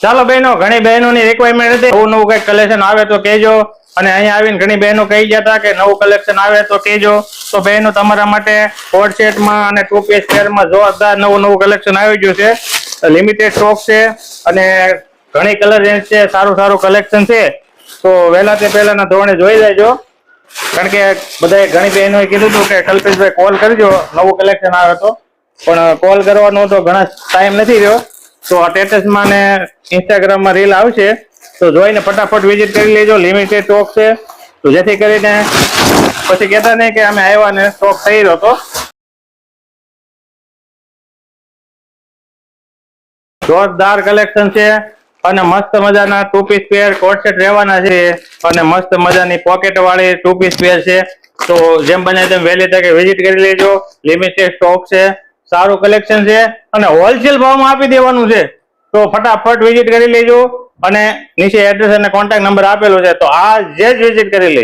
ચાલો બહેનો, ઘણી બહેનોની રિક્વાયરમેન્ટ હતી. નવું નવું કઈ કલેક્શન આવે તો કહેજો. અને અહીંયા આવીને ઘણી બહેનો કહી ગયા હતા કે નવું કલેક્શન આવે તો કહેજો. તો બહેનો, તમારા માટે કોડ સેટમાં અને ટુ પીસ પેરમાં જોરદાર નવું નવું કલેક્શન આવી ગયું છે. લિમિટેડ સ્ટોક છે અને ઘણી કલર રેન્જ છે, સારું સારું કલેક્શન છે. તો વહેલા તે પહેલાના ધોરણે જોઈ લેજો. કારણ કે બધાએ ઘણી બહેનોએ કીધું હતું કે કલ્પેશભાઈ કોલ કરજો, નવું કલેક્શન આવે તો. પણ કોલ કરવાનો તો ઘણા ટાઈમ નથી રહ્યો. તો આ સ્ટેટસમાં ને ઇન્સ્ટાગ્રામમાં રીલ આવશે. તો જોઈને ફટાફટ વિઝિટ કરી લેજો. લિમિટેડ સ્ટોક છે. તો જેથી કરીને પછી કહેતા નહીં કે અમે આવ્યા ને સ્ટોક થઈ રહ્યો હતો. જોરદાર કલેક્શન છે અને મસ્ત મજાના two piece pair coat set રહેવાના છે. અને મસ્ત મજાની પોકેટ વાળી ટુ પીસ પેર છે. તો જેમ બને તેમ વહેલી તકે વિઝિટ કરી લેજો. લિમિટેડ સ્ટોક છે. સારું કલેક્શન છે અને હોલસેલ ભાવમાં આપી દેવાનું છે. તો ફટાફટ વિઝિટ કરી લેજો અને નીચે એડ્રેસ અને કોન્ટેક્ટ નંબર આપેલો છે તો આ જે જ વિઝિટ કરી લેજો.